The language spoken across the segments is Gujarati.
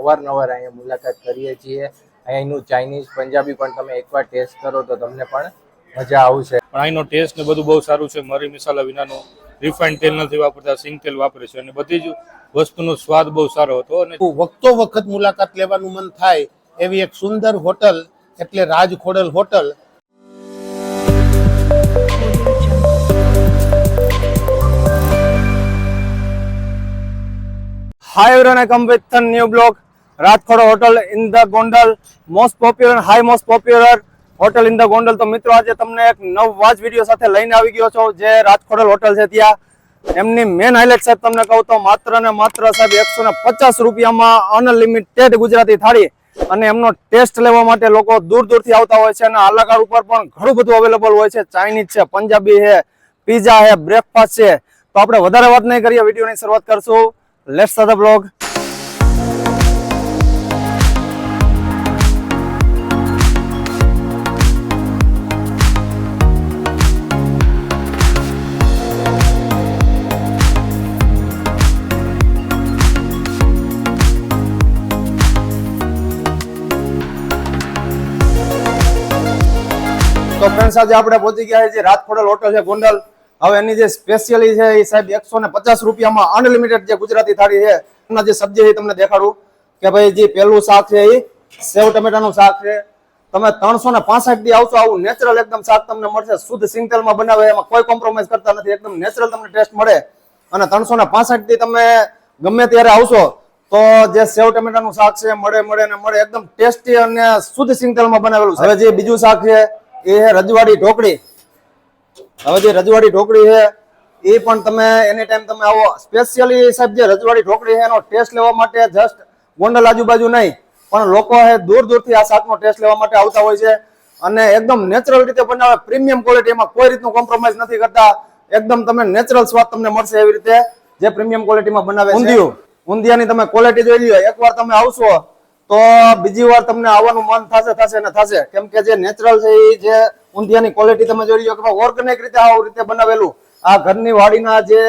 અવારનવાર અહીંયા મુલાકાત કરીએ છીએ. અહીંનું ચાઇનીઝ પંજાબી પણ તમે એકવાર ટેસ્ટ કરો તો તમને પણ મજા આવશે. પણ અહીંનો ટેસ્ટ ને બધું બહુ સારું છે. મરી મસાલા વિનાનું રિફાઇન્ડ તેલ નથી વાપરતા સિંગ તેલ વાપરે છે. અને બધી જ વસ્તુનો સ્વાદ બહુ સારો હતો અને વખતો વખત મુલાકાત લેવાનું મન થાય એવી એક સુંદર હોટલ એટલે Raj Khodal hotel hi everyone I come with new blog. Rajkhod hotel in the Gondal. Most popular high most popular hotel in the Gondal. તો મિત્રો, આજે તમને એક નવા જ વીડિયો સાથે લઈને આવી ગયો છો, જે રાજખોડલ હોટલ છે ત્યાં. એમની મેન હાઇલાઇટ સાહેબ તમને કહું તો માત્ર ને માત્ર સાહેબ એકસો ને પચાસ રૂપિયામાં અનલિમિટેડ ગુજરાતી થાળી અને એમનો ટેસ્ટ લેવા માટે લોકો દૂર દૂરથી આવતા હોય છે અને આલાકાર ઉપર પણ ઘણું બધું અવેલેબલ હોય છે. ચાઇનીઝ છે પંજાબી છે પીઝા છે બ્રેકફાસ્ટ છે. તો આપણે વધારે વાત નહીં કરીએ, વિડીયોની શરૂઆત કરશું. લેટ્સ ધ બ્લોગ તો ફ્રેન્ડ્સ આજે આપણે પહોંચી ગયા છે રાજખોડલ હોટલ છે ગોંડલ. હવે એની જે સ્પેશિયલી છે એ સાહેબ એકસો ને પચાસ રૂપિયામાં અનલિમિટેડ જે ગુજરાતી થાળી છે, એના જે સબ્જી છે તમને દેખાડું. કે ભાઈ જે પહેલું શાક છે એ સેવ ટમેટાનું શાક છે. તમે ત્રણસો ને પાસઠ દી આવશો, આવું નેચરલ એકદમ શાક તમને મળશે. શુદ્ધ સિંગતેલમાં બનાવે, એમાં કોઈ કોમ્પ્રોમાઇઝ કરતા નથી. એકદમ નેચરલ તમને ટેસ્ટ મળે. અને ત્રણસો ને પાસઠ દી તમે ગમે ત્યારે આવશો, તો જે સેવ ટમેટાનું શાક છે મળે મળે ને મળે. એકદમ ટેસ્ટી અને શુદ્ધ સિંગતેલમાં બનાવેલું છે. હવે જે બીજું શાક છે એ છે રજવાડી ઢોકળી. હવે જે રજવાડી ઢોકળી છે એ પણ તમે એની ટાઈમ તમે આવો. સ્પેશિયલી સાહેબ જે રજવાડી ઢોકળી છે એનો ટેસ્ટ લેવા માટે જસ્ટ ગોંડલ આજુબાજુ નહીં. પણ લોકો છે દૂર દૂરથી આ શાકનો ટેસ્ટ લેવા માટે આવતા હોય છે. અને એકદમ નેચરલ રીતે બનાવે. પ્રીમિયમ ક્વોલિટીમાં કોઈ રીતનું કોમ્પ્રોમાઇઝ નથી કરતા. એકદમ તમે નેચરલ સ્વાદ તમને મળશે એવી રીતે જે પ્રીમિયમ ક્વોલિટીમાં બનાવે ઊંધિયું. ઊંધિયાની તમે ક્વોલિટી જોઈ લ્યો. એકવાર તમે આવશો તો બીજી વાર તમને આવવાનું મન થશે થશે ને થશે. કેમ કે જે નેચરલ છે એ જે ઊંધિયાની ક્વોલિટી તમે જોઈ લો કે ઓર્ગેનિક રીતે આવું રીતે બનાવેલું. આ ઘરની વાડીના જે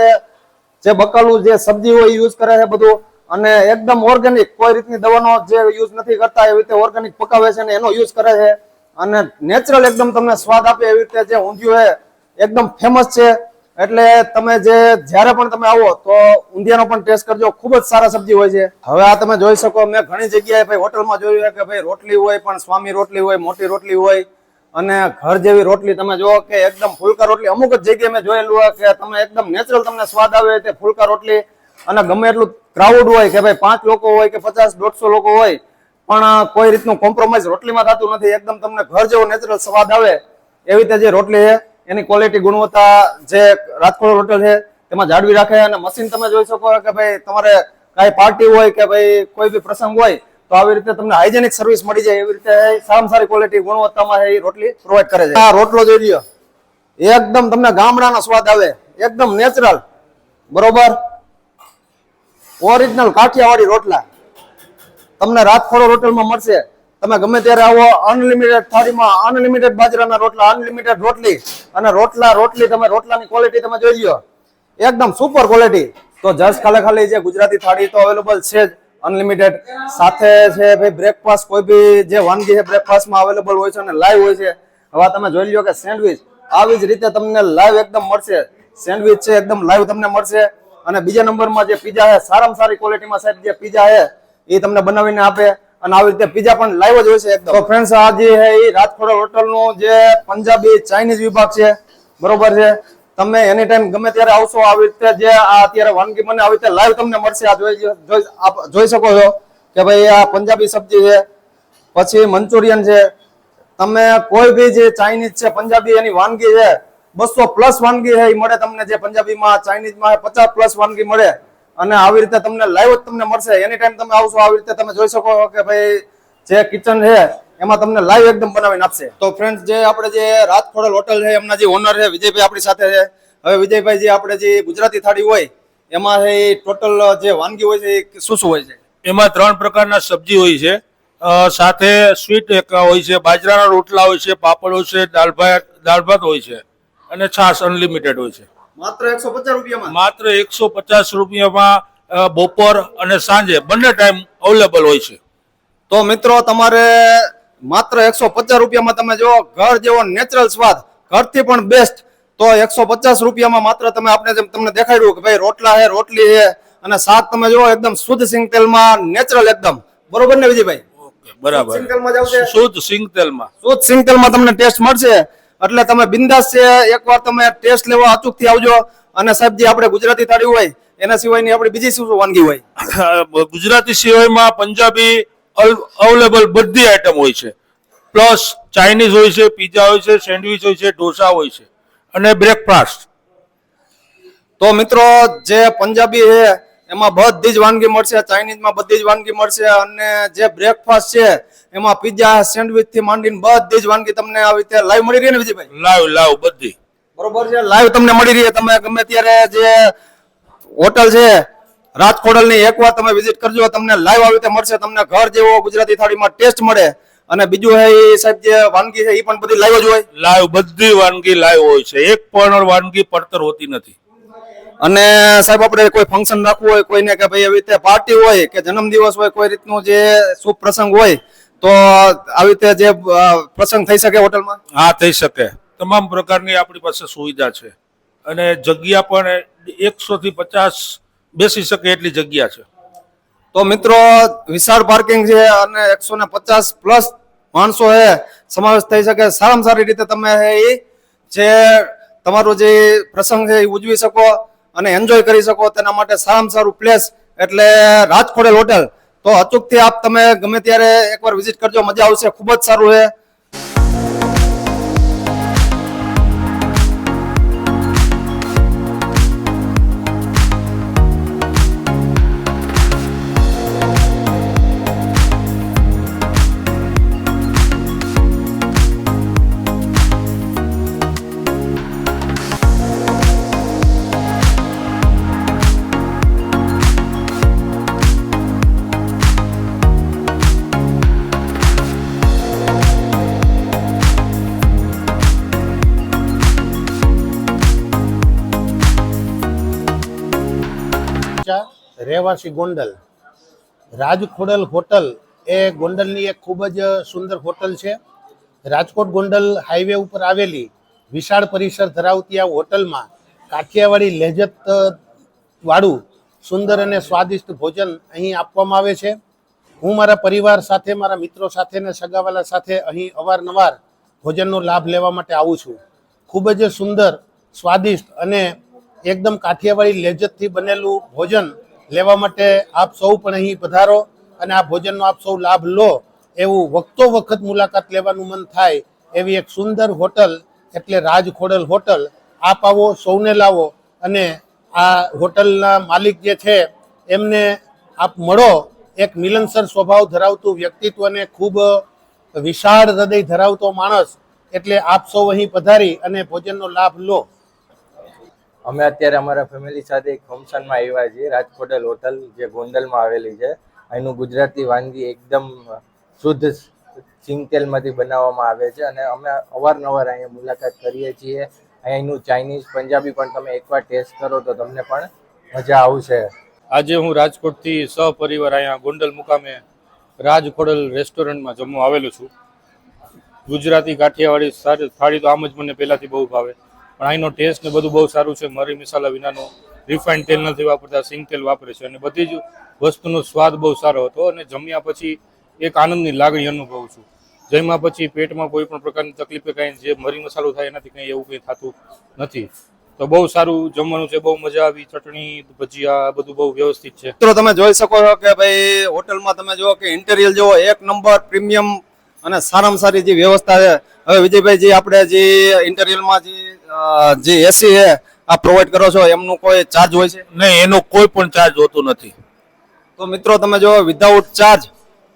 જે બકાલું જે સબ્જી હોય યુઝ કરે છે બધું. અને એકદમ ઓર્ગેનિક કોઈ રીતની દવાનો જે યુઝ નથી કરતા, એવી રીતે ઓર્ગેનિક પકાવે છે ને એનો યુઝ કરે છે. અને નેચરલ એકદમ તમને સ્વાદ આપે એવી રીતે જે ઊંધિયું છે, એકદમ ફેમસ છે. એટલે તમે જે જ્યારે પણ તમે આવો તો ઊંધિયાનો પણ ટેસ્ટ કરજો. ખૂબ જ સારા સબ્જી હોય છે. હવે આ તમે જોઈ શકો, મેં ઘણી જગ્યાએ ભાઈ હોટલમાં જોયું કે ભાઈ રોટલી હોય, પણ સ્વામી રોટલી હોય, મોટી રોટલી હોય. અને ઘર જેવી રોટલી તમે જુઓ કે એકદમ ફૂલકા રોટલી. અમુક જ જગ્યાએ મેં જોયેલું હોય કે તમે એકદમ નેચરલ તમને સ્વાદ આવે તે ફૂલકા રોટલી. અને ગમે એટલું ક્રાઉડ હોય કે ભાઈ પાંચ લોકો હોય કે પચાસ, દોઢસો લોકો હોય, પણ કોઈ રીતનું કોમ્પ્રોમાઇઝ રોટલીમાં થતું નથી. એકદમ તમને ઘર જેવો નેચરલ સ્વાદ આવે એવી રીતે જે રોટલી છે. એની ક્વોલિટી ગુણવત્તા જે રાજકોટ હોટલ છે, તેમાં જાળવી રાખે અને મશીન તમે જોઈ શકો કે ભાઈ તમારે કાંઈ પાર્ટી હોય કે ભાઈ કોઈ બી પ્રસંગ હોય, તો આવી રીતે તમને હાઇજેનિક સર્વિસ મળી જાય, એવી રીતે સારામાં સારી ક્વોલિટી ગુણવત્તામાં એ રોટલી પ્રોવાઈડ કરે છે. આ રોટલો જોઈ લ્યો. એકદમ તમને ગામડાનો સ્વાદ આવે, એકદમ નેચરલ બરોબર? ઓરિજિનલ કાઠિયાવાડી રોટલા. તમને રાજખોડો હોટલમાં મળશે. તમે ગમે ત્યારે આવો અનલિમિટેડ થાળીમાં અનલિમિટેડ બાજરાના રોટલા અનલિમિટેડ રોટલી. અને રોટલા, રોટલી તમે, રોટલાની ક્વોલિટી તમે જોઈ લો એકદમ સુપર ક્વોલિટી તો જસ્ટ ખાલી ખાલી જે ગુજરાતી થાળી તો અવેલેબલ છે જ. અનલિમિટેડ સાથે છે ભાઈ બ્રેકફાસ્ટ કોઈ બી જે વાનગી છે બ્રેકફાસ્ટમાં અવેલેબલ હોય છે અને લાઈવ હોય છે. હવે તમે જોઈ લો કે સેન્ડવિચ આવી જ રીતે તમને લાઈવ એકદમ મળશે. સેન્ડવિચ છે, એકદમ લાઈવ તમને મળશે. અને બીજા નંબરમાં જે પીઝા છે, સારામાં સારી ક્વોલિટીમાં સાહેબ જે પીઝા છે, એ તમને બનાવીને આપે. અને આવી રીતે પીઝા પણ લાઈવ જ હોય છે એકદમ. તો ફ્રેન્ડ્સ આ જે છે એ રાજખોડા હોટલનું જે પંજાબી ચાઇનીઝ વિભાગ છે, બરોબર છે? તમે એની ટાઈમ ગમે ત્યારે આવશો, આવી રીતે જે આ અત્યારે વાનગી મને આવી રીતે લાઈવ તમને મળશે. આ જોઈ જોઈ શકો છો કે ભાઈ આ પંજાબી સબ્જી છે, પછી મંચુરિયન છે. તમે કોઈ બી જે ચાઇનીઝ છે, પંજાબી એની વાનગી છે, બસો પ્લસ વાનગી છે એ મળે તમને જે પંજાબીમાં ચાઇનીઝમાં પચાસ પ્લસ વાનગી મળે. અને આવી રીતે તમને લાઈવ જ તમને મળશે. એની ટાઈમ તમે આવશો, આવી રીતે તમે જોઈ શકો કે ભાઈ જે કિચન છે, એમાં તમને લાઈવ એકદમ બનાવીને આપશે. તો ફ્રેન્ડ જે આપણે જે રાજખોડલ હોટલ છે, એમના જે ઓનર છે, વિજયભાઈ આપણી સાથે છે. હવે વિજયભાઈ, જે આપણે જે ગુજરાતી થાળી હોય, એમાં એ ટોટલ જે વાનગી હોય છે, એ શું શું હોય છે? એમાં ત્રણ પ્રકારના સબ્જી હોય છે. સાથે સ્વીટ એક હોય છે, બાજરાના રોટલા હોય છે, પાપડ હોય છે, દાળ ભાત દાળ ભાત હોય છે. અને છાશ અનલિમિટેડ હોય છે. માત્ર એકસો પચાસ રૂપિયામાં? માત્ર એકસો પચાસ રૂપિયામાં બપોર અને સાંજે બંને ટાઈમ અવેલેબલ હોય છે. તો મિત્રો તમારે માત્ર એકસો પચાસ રૂપિયામાં તમે જો ઘર જેવો નેચરલ સ્વાદ ઘરથી પણ બેસ્ટ તો એકસો પચાસ રૂપિયામાં માત્ર તમે આપણે જેમ તમને દેખાડ્યું કે ભાઈ રોટલા છે રોટલી છે અને શાક તમે જો એકદમ શુદ્ધ સિંગ તેલમાં નેચરલ એકદમ. બરોબર ને વિજયભાઈ? ઓકે બરાબર. શુદ્ધ સિંગ તેલમાં શુદ્ધ સિંગ તેલમાં તમને ટેસ્ટ મળશે. એટલે તમે બિંદાસ છે એકવાર તમે ટેસ્ટ લેવા અચૂકથી આવજો. અને સાહેબ જે આપણે ગુજરાતી થાળી હોય એના સિવાયની આપણી બીજી શું શું વાનગી હોય? ગુજરાતી સિવાયમાં પંજાબી અવેલેબલ બધી આઈટમ હોય છે. પ્લસ ચાઇનીઝ હોય છે પીઝા હોય છે સેન્ડવિચ હોય છે ઢોસા હોય છે. અને બ્રેકફાસ્ટ તો મિત્રો જે પંજાબી છે એમાં બધી જ વાનગી મળશે ચાઇનીઝમાં બધી જ વાનગી મળશે અને જે બ્રેકફાસ્ટ છે એમાં પીઝા સેન્ડવિચથી માંડીને બધી જ વાનગી તમને આવી રીતે લાઈવ મળી રહી ને વિજયભાઈ? લાઈવ લાઈવ બધી. બરોબર છે લાઈવ તમને મળી રહી. તમે ગમે ત્યારે જે હોટલ છે રાજખોડલની એકવાર તમે વિઝિટ કરજો. તમને લાઈવ આવી રીતે મળશે. તમને ઘર જેવો ગુજરાતી થાળીમાં ટેસ્ટ મળે. અને બીજું હે સાહેબ જે વાનગી છે એ પણ બધી લાઈવ જ હોય. લાઈવ બધી વાનગી લાઈવ હોય છે. એક પણ વાનગી પડતર હોતી નથી. અને સાહેબ આપણે કોઈ ફંક્શન રાખવું હોય કોઈને કે ભાઈ એવી રીતે પાર્ટી હોય કે જન્મદિવસ હોય કોઈ રીતનું જે શુભ પ્રસંગ હોય તો આવી રીતે જે પ્રસંગ થઈ શકે હોટલમાં? હા થઈ શકે. તમામ પ્રકારની આપણી પાસે સુવિધા છે. અને જગ્યા પણ એકસો થી પચાસ બેસી શકે એટલી જગ્યા છે. તો મિત્રો વિશાળ પાર્કિંગ છે અને એકસો ને પચાસ પ્લસ માણસો એ સમાવેશ થઈ શકે. સારામાં સારી રીતે તમે એ જે તમારું જે પ્રસંગ છે એ ઉજવી શકો અને એન્જોય કરી શકો. તેના માટે સારામાં સારું પ્લેસ એટલે રાજખોડેલ હોટેલ તો અચૂકથી આપ તમે ગમે ત્યારે એકવાર વિઝિટ કરજો. મજા આવશે. ખૂબ જ સારું છે રહેવાસી ગોંડલ. રાજખોડલ હોટલ એ ગોંડલની એક ખૂબ જ સુંદર હોટલ છે. રાજકોટ ગોંડલ હાઈવે ઉપર આવેલી વિશાળ પરિસર ધરાવતી આ હોટલમાં કાઠિયાવાડી લેજત વાળું સુંદર અને સ્વાદિષ્ટ ભોજન અહીં આપવામાં આવે છે. હું મારા પરિવાર સાથે, મારા મિત્રો સાથે અને સગાવાલા સાથે અહીં અવારનવાર ભોજનનો લાભ લેવા માટે આવું છું. ખૂબ જ સુંદર, સ્વાદિષ્ટ અને એકદમ કાઠિયાવાડી લેજતથી બનેલું ભોજન લેવા માટે આપ સૌ પણ અહીં પધારો અને આ ભોજનનો આપ સૌ લાભ લો એવું વખતો વખત મુલાકાત લેવાનું મન થાય એવી એક સુંદર હોટલ એટલે રાજ ખોડલ હોટલ. આપ આવો, સૌને લાવો અને આ હોટલના માલિક જે છે એમને આપ મળો. એક મિલનસર સ્વભાવ ધરાવતું વ્યક્તિત્વ અને ખૂબ વિશાળ હૃદય ધરાવતો માણસ એટલે આપ સૌ અહીં પધારી અને ભોજનનો લાભ લો. અમે અત્યારે અમારા ફેમિલી સાથે એક ફંક્શનમાં આવ્યા છીએ, રાજકોટલ હોટલ જે ગોંડલમાં આવેલી છે. અહીંનું ગુજરાતી વાનગી એકદમ શુદ્ધ સિંગ તેલમાંથી બનાવવામાં આવે છે અને અમે અવારનવાર અહીંયા મુલાકાત કરીએ છીએ. અહીંનું ચાઇનીઝ, પંજાબી પણ તમે એકવાર ટેસ્ટ કરો તો તમને પણ મજા આવશે. આજે હું રાજકોટથી સહપરિવાર અહીંયા ગોંડલ મુકામે રાજ ખોડલ રેસ્ટોરન્ટમાં જમવા આવેલો છું. ગુજરાતી કાઠિયાવાડી થાળી તો આમ જ મને પહેલાંથી બહુ ભાવે. પણ અહીંનો ટેસ્ટ ને બધું બહુ સારું છે. મરી મસાલા વિનાનો રિફાઇન્ડ તેલ નથી વાપરતા, સિંગ તેલ વાપરે છે. અને બધી જ વસ્તુનો સ્વાદ બહુ સારો હતો અને જમ્યા પછી એક આનંદની લાગણી અનુભવું છું. જમ્યા પછી પેટમાં કોઈ પણ પ્રકારની તકલીફ કે કાંઈ જે મરી મસાલો થાય એનાથી કંઈ એવું કંઈ થતું નથી. તો બહુ સારું જમવાનું છે, બહુ મજા આવી, ચટણી, ભજીયા બધું બહુ વ્યવસ્થિત છે. મિત્રો, તમે જોઈ શકો છો કે ભાઈ હોટલમાં તમે જુઓ કે ઇન્ટેરિયર જુઓ, એક નંબર પ્રીમિયમ અને સારામાં સારી જે વ્યવસ્થા છે. હવે વિજયભાઈ જે આપણે જે ઇન્ટેરિયરમાં જે જે એસી છે આ પ્રોવાઈડ કરો છો એમનું કોઈ ચાર્જ હોય છે? નહીં એનો કોઈ પણ ચાર્જ હોતો નથી. તો મિત્રો તમે જો વિધાઉટ ચાર્જ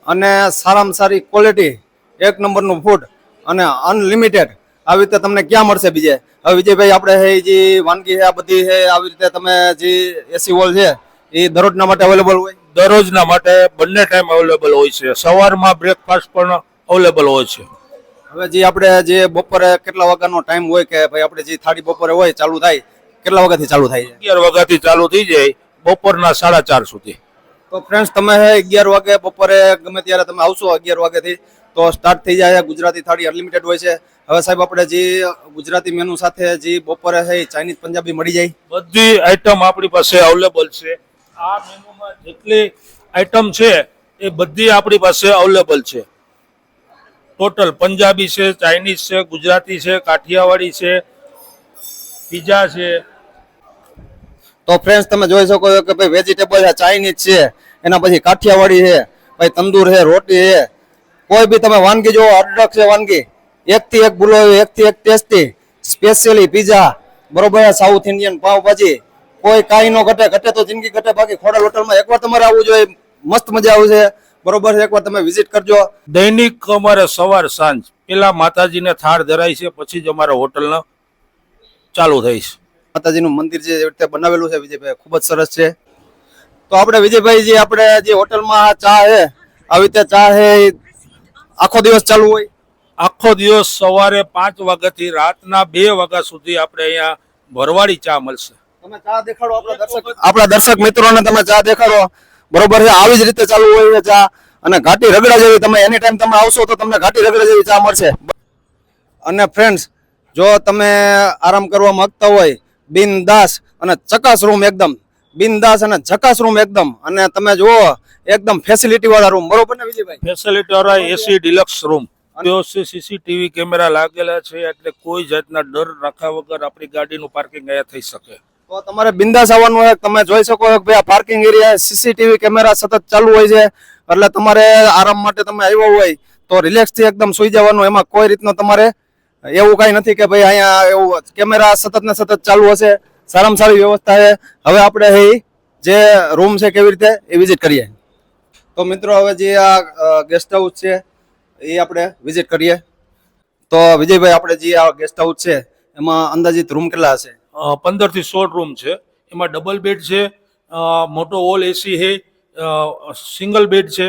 અને સારામાં સારી ક્વોલિટી એક નંબરનું ફૂડ અને અનલિમિટેડ આવી રીતે તમને ક્યાં મળશે બીજે? હવે વિજયભાઈ આપણે હે જે વાનગી છે આ બધી છે આવી રીતે તમે જે એસી હોલ છે એ દરરોજના માટે અવેલેબલ હોય? દરરોજના માટે બંને ટાઈમ અવેલેબલ હોય છે. સવારમાં બ્રેકફાસ્ટ પણ અવેલેબલ હોય છે. હવે જે આપણે જે બપોરે કેટલા વાગ્યાનો ટાઈમ હોય કે ભાઈ આપણે જે થાળી બપોરે હોય ચાલુ થાય કેટલા વાગ્યાથી ચાલુ થાય અગિયાર વાગ્યાથી ચાલુ થઈ જાય બપોરના સાડા ચાર સુધી. તો ફ્રેન્ડ્સ તમે અગિયાર વાગે બપોરે ગમે ત્યારે તમે આવશો અગિયાર વાગ્યાથી તો સ્ટાર્ટ થઈ જાય ગુજરાતી થાળી અનલિમિટેડ હોય છે. હવે સાહેબ આપણે જે ગુજરાતી મેનુ સાથે જે બપોરે છે ચાઇનીઝ પંજાબી મળી જાય. બધી આઈટમ આપણી પાસે અવેલેબલ છે. આ મેનુમાં જેટલી આઈટમ છે એ બધી આપણી પાસે અવેલેબલ છે. ટોટલ પંજાબી છે ચાઇનીઝ છે ગુજરાતી છે કાઠિયાવાડી છે પીઝા છે. તો ફ્રેન્ડ્સ તમે જોઈ શકો છો કે ભાઈ વેજીટેબલ છે ચાઇનીઝ છે, એના પછી કાઠિયાવાડી છે ભાઈ તંદૂર છે, રોટી છે. કોઈ બી તમે વાનગી જોવો અઢળક છે વાનગી. એકથી એક ભૂલો એકથી એક ટેસ્ટી સ્પેશિયલી પીઝા બરોબર સાઉથ ઇન્ડિયન પાવભાજી. કોઈ કાંઈ ન ઘટે ઘટે તો જિંદગી ઘટે, બાકી ખોડા હોટલમાં એકવાર તમારે આવવું જોઈએ, મસ્ત મજા આવશે. બરોબર છે એકવાર તમે વિઝિટ કરજો. દૈનિક અમારે સવાર સાંજ. પેલા માતાજીને થાળ ધરાય છે પછી જ અમારે હોટલનો ચાલુ થઈશ. છે માતાજીનું મંદિર જે રીતે બનાવેલું છે વિજયભાઈ ખૂબ જ સરસ છે. તો આપણે વિજયભાઈ જે આપણે જે હોટલમાં ચા છે આવી રીતે ચા છે આખો દિવસ ચાલુ હોય? આખો દિવસ સવારે પાંચ વાગ્યાથી રાતના બે વાગ્યા સુધી આપણે અહીંયા ભરવાડી ચા મળશે. તમે ચા દેખાડો આપણા દર્શક આપણા દર્શક મિત્રોને તમે ચા દેખાડો. બરોબર છે? આવી જ રીતે ચાલુ હોય છે ચા. અને ઘાટી રગડા જેવી તમે એની ટાઈમ તમે આવશો તો તમને ઘાટી રગડા જેવી ચા મળશે. અને ફ્રેન્ડ્સ જો તમે આરામ કરવા માંગતા હોય બિનદાસ અને ચકાસ રૂમ એકદમ. બિનદાસ અને ચકાસ રૂમ એકદમ. અને તમે જુઓ એકદમ ફેસિલિટી વાળા રૂમ બરોબર ને વિજયભાઈ? ફેસિલિટી વાળા AC deluxe room CCTV camera લાગેલા છે એટલે કોઈ જાતના ડર રાખ્યા વગર આપણી ગાડીનું પાર્કિંગ અહીંયા થઈ શકે. તો તમારે બિંદાસ આવવાનું હોય. તમે જોઈ શકો છો કે ભાઈ આ પાર્કિંગ એરિયા સીસીટીવી કેમેરા સતત ચાલુ હોય છે. એટલે તમારે આરામ માટે તમે આવ્યો હોય તો રિલેક્સથી એકદમ સુઈ જવાનું. એમાં કોઈ રીતનો તમારે એવું કઈ નથી કે ભાઈ અહીંયા એવું કેમેરા સતત ને સતત ચાલુ હશે. સારામાં સારી વ્યવસ્થા છે. હવે આપણે એ જે રૂમ છે કેવી રીતે એ વિઝિટ કરીએ. તો મિત્રો, હવે જે આ ગેસ્ટ હાઉસ છે, એ આપણે વિઝિટ કરીએ. તો વિજયભાઈ, આપણે જે આ ગેસ્ટ હાઉસ છે, એમાં અંદાજિત રૂમ કેટલા હશે? પંદરથી સોળ રૂમ છે. એમાં ડબલ બેડ છે મોટો ઓલ એસી છે સિંગલ બેડ છે.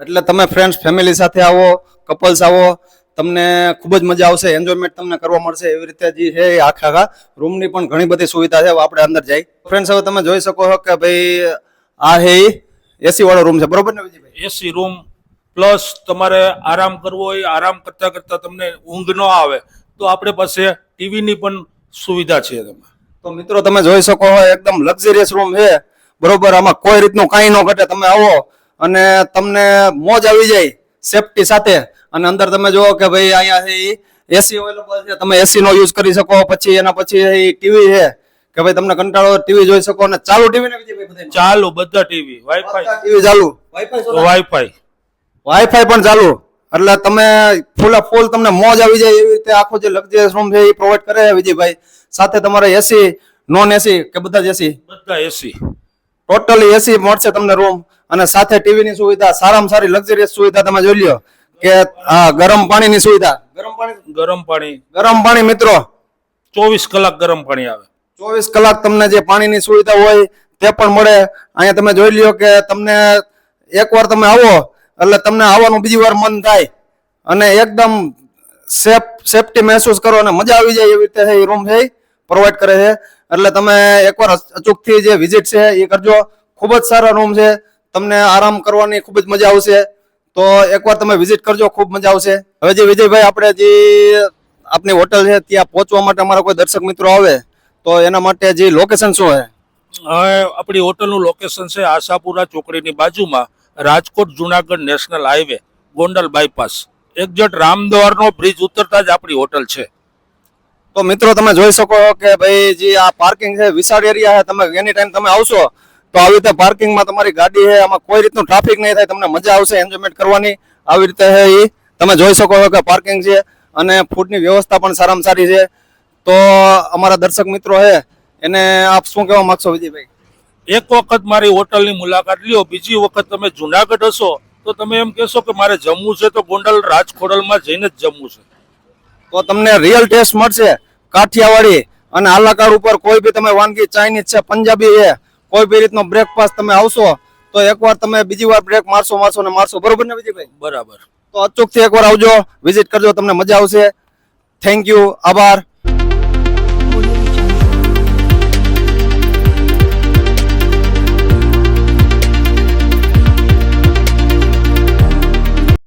એટલે તમે ફ્રેન્ડ્સ ફેમિલી સાથે આવો કપલ્સ આવો તમને ખૂબ જ મજા આવશે એન્જોયમેન્ટ તમને કરવા મળશે એવી રીતે જે છે એ આખા આખા રૂમની પણ ઘણી બધી સુવિધા છે આપણે અંદર જઈ. ફ્રેન્ડ્સ હવે તમે જોઈ શકો છો કે ભાઈ આ હે એસી વાળો રૂમ છે. બરોબર ને વિજયભાઈ? એસી રૂમ પ્લસ તમારે આરામ કરવો હોય આરામ કરતા કરતા તમને ઊંઘ ન આવે. તો આપણે પાસે ટીવીની પણ સુવિધા છે તમે તો મિત્રો તમે જોઈ શકો એકદમ લક્ઝરિયસ રૂમ છે. બરોબર આમાં કોઈ રીતનું કાંઈ ન ઘટે. તમે આવો અને તમને મોજ આવી જાય સેફટી સાથે. અને અંદર તમે જુઓ કે ભાઈ અહીંયા છે એસી અવેલેબલ છે. તમે એસી નો યુઝ કરી શકો. પછી એના પછી ટીવી છે. કે ભાઈ તમને કંટાળો ટીવી જોઈ શકો. અને ચાલુ ટીવી ને બીજી ચાલુ બધા ટીવી વાઈફાઈ ટીવી ચાલુ? વાઈફાઈ વાઈફાઈ વાઈફાઈ પણ ચાલુ? એટલે તમે ફૂલા ફૂલ તમને મોજ આવી જાય એવી રીતે આખો જે લક્ઝરિયસ રૂમ છે એ પ્રોવાઈડ કરે છે વિજયભાઈ. સાથે તમારે એસી નોન એસી કે બધા જ એસી બધા એસી ટોટલી એસી મળશે તમને રૂમ અને સાથે ટીવી ની સુવિધા સારામાં સારી લક્ઝરિયસ સુવિધા તમે જોઈ લ્યો કે આ ગરમ પાણીની સુવિધા. ગરમ પાણી? ગરમ પાણી. ગરમ પાણી મિત્રો. ચોવીસ કલાક ગરમ પાણી આવે. ચોવીસ કલાક તમને જે પાણીની સુવિધા હોય તે પણ મળે. અહીંયા તમે જોઈ લ્યો કે તમને એકવાર તમે આવો એટલે તમને આવવાનું બીજી વાર મન થાય. અને એકદમ સેફ, સેફટી મહેસૂસ કરો અને મજા આવી જાય એવી રીતે એ રૂમ છે પ્રોવાઈડ કરે છે. એટલે તમે એકવાર અચૂકથી જે વિઝિટ છે એ કરજો. ખૂબ જ સારા રૂમ છે. તમને આરામ કરવાની ખૂબ જ મજા આવશે. તો એકવાર તમે વિઝિટ કરજો, ખૂબ મજા આવશે. હવે જે વિજયભાઈ આપણે જે આપની હોટલ છે ત્યાં પહોંચવા માટે અમારા કોઈ દર્શક મિત્રો આવે, તો એના માટે જે લોકેશન શું છે? આપણી હોટલનું લોકેશન છે આશાપુરા ચોકડીની બાજુમાં. Rajkot Junagadh national highway, Gondal bypass. Exact રામદ્વારનો bridge ઉતરતા જ આપણી હોટલ છે. તો મિત્રો, તમે જોઈ શકો કે ભાઈ જે આ પાર્કિંગ છે, વિશાળ એરિયા છે. તમે એની ટાઈમ તમે આવશો, તો આવી રીતે પાર્કિંગમાં તમારી ગાડી છે, આમાં કોઈ રીતનું ટ્રાફિક નહીં થાય, તમને મજા આવશે એન્જોયમેન્ટ કરવાની. આવી રીતે છે એ તમે જોઈ શકો છો કે પાર્કિંગ છે અને ફૂડની વ્યવસ્થા પણ સારામાં સારી છે. તો અમારા દર્શક મિત્રો છે, એને આપ શું કહેવા માંગશો વિજયભાઈ? એક વખત મારી હોટલની મુલાકાત લ્યો બીજી વખત તમે જુનાગઢ હશો તો તમે એમ કહેશો કે મારે જમવું છે તો ગોંડલ રાજખોડલમાં જઈને જ જમવું છે. તો તમને રિયલ ટેસ્ટ મળશે. કાઠિયાવાડી અને આલાકાર ઉપર કોઈ બી તમે વાનગી ચાઇનીઝ છે પંજાબી છે કોઈ બી રીતનો બ્રેકફાસ્ટ તમે આવશો તો એકવાર તમે બીજી વાર બ્રેક મારશો મારશો ને મારશો. બરોબર ને વિજયભાઈ? બરાબર. તો અચૂકથી એકવાર આવજો વિઝિટ કરજો તમને મજા આવશે. થેન્ક યુ આભાર.